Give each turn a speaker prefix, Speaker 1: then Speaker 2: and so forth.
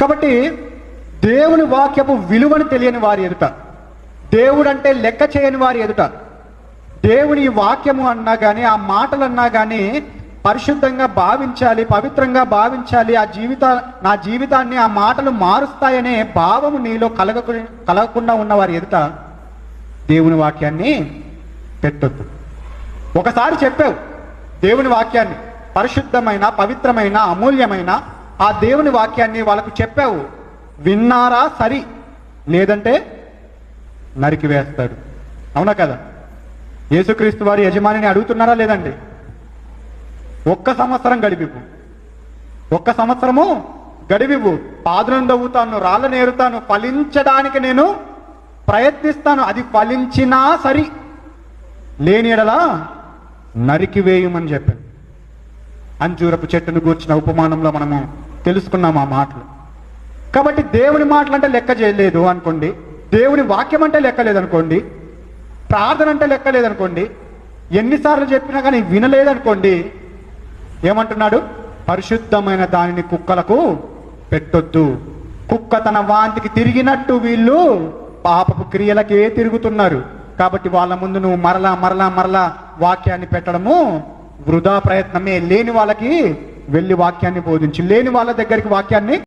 Speaker 1: కాబట్టి దేవుని వాక్యపు విలువను తెలియని వారి ఎదుట దేవుడు అంటే లెక్క చేయని వారి ఎదుట దేవుని వాక్యము అన్నా కానీ ఆ మాటలు అన్నా కానీ పరిశుద్ధంగా భావించాలి పవిత్రంగా భావించాలి ఆ జీవిత నా జీవితాన్ని ఆ మాటలు మారుస్తాయనే భావము నీలో కలగ కలగకుండా ఉన్న వారి ఎదుట దేవుని వాక్యాన్ని పెట్టొద్దు. ఒకసారి చెప్పావు దేవుని వాక్యాన్ని పరిశుద్ధమైన పవిత్రమైన అమూల్యమైన ఆ దేవుని వాక్యాన్ని వాళ్ళకు చెప్పావు. విన్నారా? సరి. లేదంటే నరికి వేస్తాడు. అవునా కదా? యేసుక్రీస్తు వారి యజమానిని అడుగుతున్నారా లేదండి? ఒక్క సంవత్సరం గడిపిపు ఒక్క సంవత్సరము గడివివు పాదులను దవ్వుతాను రాళ్ళ నేరుతాను ఫలించడానికి నేను ప్రయత్నిస్తాను. అది ఫలించినా సరి. లేని ఎడలా నరికి వేయమని చెప్పాను. అంజూరపు చెట్టును గూర్చిన ఉపమానంలో మనము తెలుసుకున్నాం ఆ మాటలు. కాబట్టి దేవుని మాటలు అంటే లెక్క చేయలేదు అనుకోండి దేవుని వాక్యం అంటే లెక్క లేదనుకోండి ప్రార్థన అంటే లెక్క లేదనుకోండి ఎన్నిసార్లు చెప్పినా కానీ వినలేదనుకోండి ఏమంటున్నాడు? పరిశుద్ధమైన దానిని కుక్కలకు పెట్టొద్దు. కుక్క తన వాంతికి తిరిగినట్టు వీళ్ళు పాపపు క్రియలకే తిరుగుతున్నారు. కాబట్టి వాళ్ళ ముందు నువ్వు మరలా మరలా మరలా వాక్యాన్ని పెట్టడము వృధా ప్రయత్నమే లేని వాళ్ళకి వెళ్ళి వాక్యాన్ని బోధించి. లేని వాళ్ళ దగ్గరికి వాక్యాన్ని